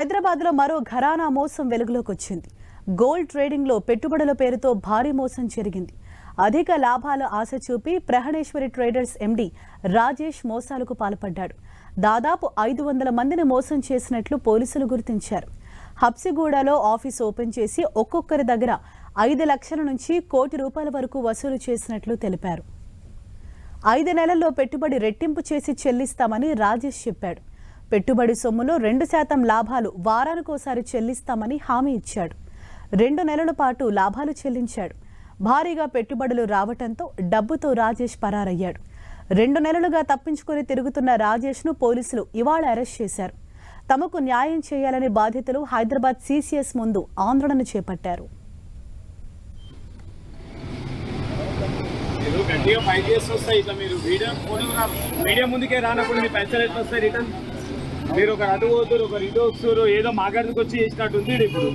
హైదరాబాద్లో మరో ఘరానా మోసం వెలుగులోకి వచ్చింది గోల్డ్ ట్రేడింగ్లో పెట్టుబడుల పేరుతో భారీ మోసం జరిగింది. అధిక లాభాల ఆశ చూపి ప్రహణేశ్వరి ట్రేడర్స్ ఎండి రాజేష్ మోసాలకు పాల్పడ్డాడు. దాదాపు ఐదు వందల మందిని మోసం చేసినట్లు పోలీసులు గుర్తించారు. హబ్సిగూడలో ఆఫీస్ ఓపెన్ చేసి ఒక్కొక్కరి దగ్గర ఐదు లక్షల నుంచి కోటి రూపాయల వరకు వసూలు చేసినట్లు తెలిపారు. ఐదు నెలల్లో పెట్టుబడి రెట్టింపు చేసి చెల్లిస్తామని రాజేష్ చెప్పాడు. పెట్టుబడి సొమ్ములో రెండు శాతం లాభాలు వారానికోసారి చెల్లిస్తామని హామీ ఇచ్చాడు. రెండు నెలల పాటు లాభాలు చెల్లించాడు. భారీగా పెట్టుబడులు రావటంతో డబ్బుతో రాజేష్ పరారయ్యాడు. రెండు నెలలుగా తప్పించుకుని తిరుగుతున్న రాజేష్ను పోలీసులు ఇవాళ అరెస్ట్ చేశారు. తమకు న్యాయం చేయాలని బాధితులు హైదరాబాద్ సీసీఎస్ ముందు ఆందోళన చేపట్టారు. గట్టిగా ఫైట్ చేసి వస్తాయి ఇట్లా మీరు ఫోటోగ్రాఫ్ మీడియా ముందుకే రానప్పుడు మీ పైసలు ఎట్లా వస్తాయి రిటర్న్? మీరు ఒక అటు పోతురు ఒకరు ఇటు వస్తారు ఏదో మాట్లాడుకు వచ్చి చేసినట్టు ఉంది ఇది ఇప్పుడు